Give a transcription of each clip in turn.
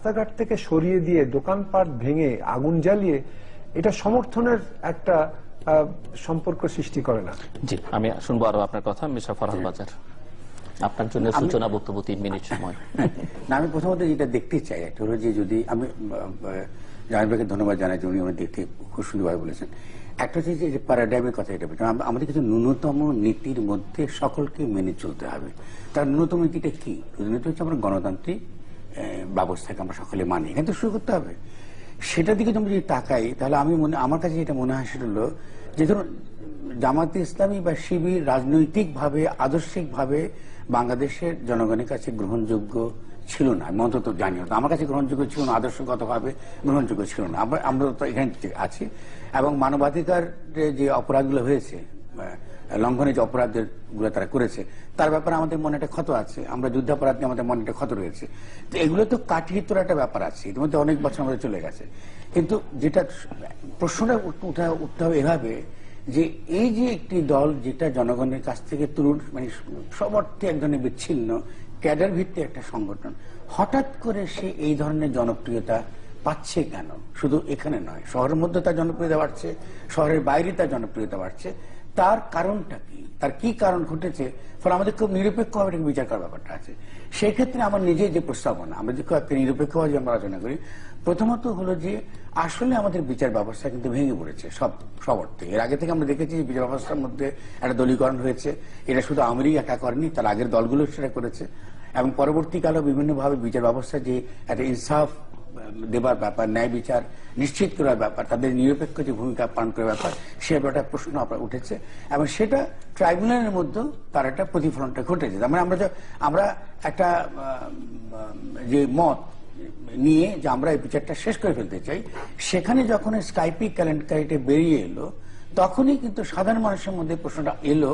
রাস্তাঘাট থেকে সরিয়ে দিয়ে দোকানপাট ভেঙে আগুন জ্বালিয়ে এটা সমর্থনের একটা আহ, সম্পর্ক সৃষ্টি করে না। জি আমি শুনব আরও আপনার কথা মিশা ফরহাদ বাজার। আপনার জন্য সূচনা বক্তব্য তিন মিনিট সময়। না আমি প্রথমত যেটা দেখতে চাই একটা হলো যে যদি আমি জাহানভাইকে ধন্যবাদ জানাই যে উনি আমার দেখতে খুব সুন্দরভাবে বলেছেন। একটা হচ্ছে যে- প্যারাডাইমের কথা এটা বলছেন আমাদের কিছু ন্যূনতম নীতির মধ্যে সকলকে মেনে চলতে হবে। তার ন্যূনতম নীতিটা কি? নীতি হচ্ছে আমরা গণতান্ত্রিক ব্যবস্থাকে আমরা সকলে মানি। এখানে তো শুরু করতে হবে। সেটার দিকে তুমি যদি তাকাই, তাহলে আমি মনে, আমার কাছে যেটা মনে হয় হলো যে ধরুন, জামাতে ইসলামী বা শিবির রাজনৈতিকভাবে, আদর্শিকভাবে বাংলাদেশের জনগণের কাছে গ্রহণযোগ্য ছিল না। আমি অন্তত জানি না। আমার কাছে গ্রহণযোগ্য ছিল না, আদর্শগতভাবে গ্রহণযোগ্য ছিল না। আমরা আমরা তো এখানে আছি। এবং মানবাধিকার যে অপরাধগুলো হয়েছে আহ, লঙ্ঘনের যে অপরাধেরগুলো তারা করেছে তার ব্যাপারে আমাদের মনে একটা ক্ষত আছে। আমরা যুদ্ধাপরাধ নিয়ে আমাদের মনে একটা ক্ষত রয়েছে। তো এগুলো তো কাটিয়ে তোলা একটা ব্যাপার আছে। ইতিমধ্যে অনেক বছর আমাদের চলে গেছে। কিন্তু যেটা প্রশ্নটা উঠা উঠতে হবে এভাবে যে এই যে একটি দল যেটা জনগণের কাছ থেকে তরুণ মানে সব অর্থে এক ধরনের বিচ্ছিন্ন ক্যাডার ভিত্তিক একটা সংগঠন হঠাৎ করে সে এই ধরনের জনপ্রিয়তা পাচ্ছে কেন? শুধু এখানে নয় শহরের মধ্যে তার জনপ্রিয়তা বাড়ছে শহরের বাইরে তার জনপ্রিয়তা বাড়ছে। তার কারণটা কি? তার কি কারণ ঘটেছে? ফলে আমাদের খুব নিরপেক্ষভাবে এটাকে বিচার করার ব্যাপারটা আছে। সেই ক্ষেত্রে আমার নিজের যে প্রস্তাবনা, আমরা যে কয়েকটা নিরপেক্ষভাবে আমরা আলোচনা করি, প্রথমত হলো যে, আসলে আমাদের বিচার ব্যবস্থা কিন্তু ভেঙে পড়েছে, সব সব অর্থে। এর আগে থেকে আমরা দেখেছি বিচার ব্যবস্থার মধ্যে একটা দলীকরণ হয়েছে। এটা শুধু আমেরই একা করেনি, তার আগের দলগুলো সেটা করেছে। এবং পরবর্তীকালেও বিভিন্নভাবে বিচার ব্যবস্থা যে একটা ইনসাফ দেবার ব্যাপার, ন্যায় বিচার নিশ্চিত করার ব্যাপার, তাদের নিরপেক্ষ যে ভূমিকা পালন করার ব্যাপার, সে ব্যাপারটা প্রশ্ন আপনার উঠেছে। এবং সেটা ট্রাইব্যুনালের মধ্যে তার একটা প্রতিফলনটা ঘটেছে। তার মানে আমরা আমরা একটা যে মত নিয়ে যে আমরা এই বিচারটা শেষ করে ফেলতে চাই, সেখানে যখন স্কাইপি ক্যালেন্ডারিটা বেরিয়ে এলো, তখনই কিন্তু সাধারণ মানুষের মধ্যে প্রশ্নটা এলো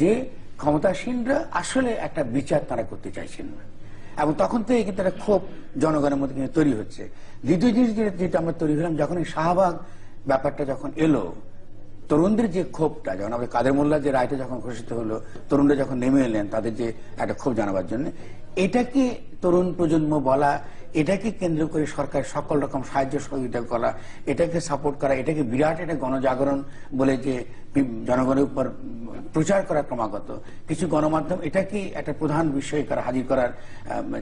যে ক্ষমতাসীনরা আসলে একটা বিচার তারা করতে চাইছেন না। এবং তখন থেকে কিন্তু একটা ক্ষোভ জনগণের মধ্যে কিন্তু তৈরি হচ্ছে। দ্বিতীয় জিনিস যেটা- আমরা তৈরি হলাম, যখন এই শাহবাগ ব্যাপারটা যখন এলো, তরুণদের যে ক্ষোভটা, যখন আমাদের কাদের মোল্লার যে রায়টা যখন ঘোষিত হলো, তরুণরা যখন নেমে এলেন, তাদের যে একটা ক্ষোভ জানাবার জন্য, এটাকে তরুণ প্রজন্ম বলা এটাকে কেন্দ্র করে সরকার সকল রকম সাহায্য সহযোগিতা করা, এটাকে সাপোর্ট করা, এটাকে বিরাট একটা গণজাগরণ বলে যে জনগণের উপর প্রচার করা ক্রমাগত। কিছু গণমাধ্যম এটাকে একটা প্রধান বিষয় করা, হাজির করার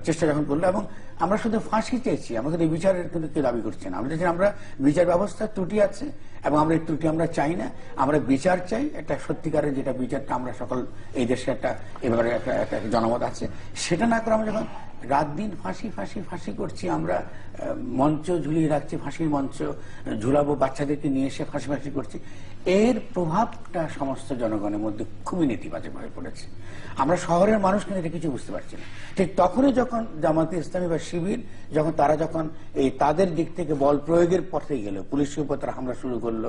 চেষ্টা যখন করল এবং আমরা শুধু ফাঁসি চেয়েছি আমরা এই বিচারের কিন্তু কেউ দাবি করছে না। আমরা চাইছি আমরা বিচার ব্যবস্থার ত্রুটি আছে এবং আমরা এই ত্রুটি আমরা চাই না। আমরা বিচার চাই, একটা সত্যিকারের যেটা বিচারটা আমরা সকল এই দেশে একটা, এবারে একটা জনমত আছে। সেটা না করে আমরা যখন রাত দিন ফাঁসি ফাঁসি ফাঁসি করছি আমরা। মঞ্চ ঝুলিয়ে রাখছি, ফাঁসির মঞ্চ ঝুলাবো, বাচ্চাদেরকে নিয়ে এসে ফাঁসি ফাঁসি করছি। এর প্রভাবটা সমস্ত জনগণের মধ্যে খুবই নেতিবাচকভাবে পড়েছে। আমরা শহরের মানুষ কিন্তু এটা কিছু বুঝতে পারছি না। ঠিক তখনই যখন জামাতে ইসলামী বা শিবির, যখন তারা যখন এই তাদের দিক থেকে বল প্রয়োগের পথে গেল পুলিশের উপর তারা হামলা শুরু করল,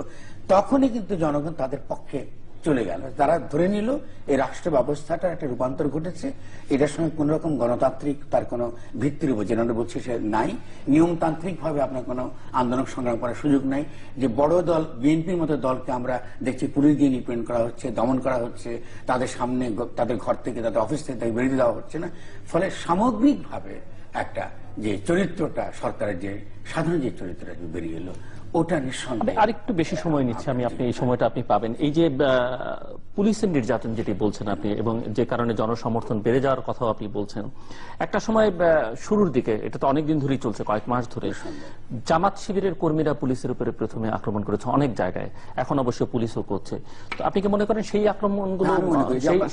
তখনই কিন্তু জনগণ তাদের পক্ষে চলে গেল। তারা ধরে নিল, এই রাষ্ট্র ব্যবস্থাটা একটা রূপান্তর ঘটেছে। এটার সঙ্গে কোন রকম গণতান্ত্রিক তার কোনো ভিত্তির উপর যেটা বলছি সে নাই। নিয়মতান্ত্রিক ভাবে আপনার কোনো আন্দোলন সংগ্রাম করার সুযোগ নাই। যে বড় দল, বিএনপির মতো দলকে আমরা দেখছি পুলিশ দিয়ে নিপীড়ন করা হচ্ছে, দমন করা হচ্ছে, তাদের সামনে তাদের ঘর থেকে, তাদের অফিস থেকে তাদের বেরিয়ে দেওয়া হচ্ছে না। ফলে সামগ্রিকভাবে একটা যে চরিত্রটা, সরকারের যে সাধারণ যে চরিত্রটা বেরিয়ে এলো ওটা আমি আরেকটু বেশি সময় নিচ্ছি আমি আপনি এই সময়টা আপনি পাবেন। এই যে পুলিশের নির্যাতন যেটি বলছেন আপনি এবং যে কারণে জনসমর্থন বেড়ে যাওয়ার কথাও আপনি বলছেন একটা সময় শুরুর দিকে এটা তো অনেকদিন ধরেই চলছে কয়েক মাস ধরে জামাত শিবিরের কর্মীরা পুলিশের উপরে প্রথমে আক্রমণ করেছে অনেক জায়গায় এখন অবশ্য পুলিশও করছে। তো আপনি কি মনে করেন সেই আক্রমণগুলো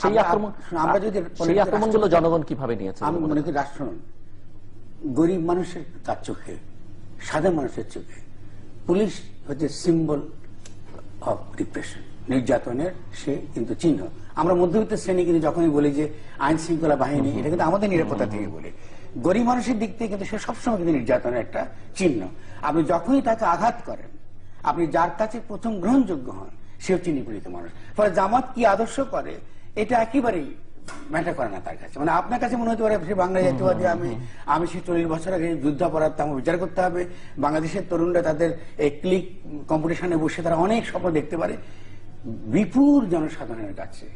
সেই- আক্রমণ আমরা যদি সেই আক্রমণগুলো জনগণ কীভাবে নিয়েছে? আমি মনে করি রাষ্ট্র গরিব মানুষের তার চোখে সাধারণ মানুষের চোখে পুলিশ হচ্ছে সিম্বল অফ ডিপ্রেশন নির্যাতনের সে কিন্তু চিহ্ন। আমরা মধ্যবিত্ত শ্রেণি কিন্তু যখনই বলি যে আইন শৃঙ্খলা বাহিনী, এটা কিন্তু আমাদের নিরাপত্তা থেকে বলি। গরিব মানুষের দিক থেকে কিন্তু সে সবসময় কিন্তু নির্যাতনের একটা চিহ্ন। আপনি যখনই তাকে আঘাত করেন, আপনি যার কাছে প্রথম গ্রহণযোগ্য হন সে হচ্ছে নিপীড়িত মানুষ। ফলে জামাত কি আদর্শ করে? এটা একেবারেই ম্যাটার করে না তার কাছে। মানে আপনার কাছে মনে হতে পারে, সে বাংলা জাতীয়বাদী, আমি আমি সে চল্লিশ বছর আগে যুদ্ধাপরাধ আমার বিচার করতে হবে। বাংলাদেশের তরুণরা তাদের এই ক্লিক কম্পিটিশনে বসে তারা অনেক স্বপ্ন দেখতে পারে। বিপুল জনসাধারণের কাছে।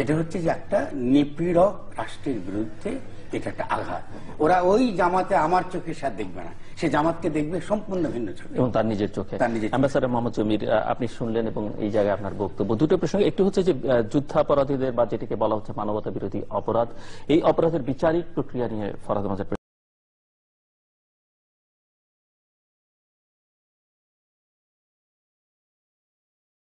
এটা হচ্ছে যে একটা নিপীড়ক রাষ্ট্রের বিরুদ্ধে এটা একটা আঘাত। ওরা ওই জামাতে আমার চোখের সাথে দেখবে না। সে জামাতকে দেখবে সম্পূর্ণ ভিন্ন চোখে এবং তার নিজের চোখে। অ্যাম্বাসাডার মোহাম্মদ জমির আপনি শুনলেন এবং এই জায়গায় আপনার বক্তব্য। দুটো প্রসঙ্গে একটি হচ্ছে যে যুদ্ধাপরাধীদের বা যেটিকে বলা হচ্ছে মানবতা বিরোধী অপরাধ এই অপরাধের বিচারিক প্রক্রিয়া নিয়ে ফরাদ মাজার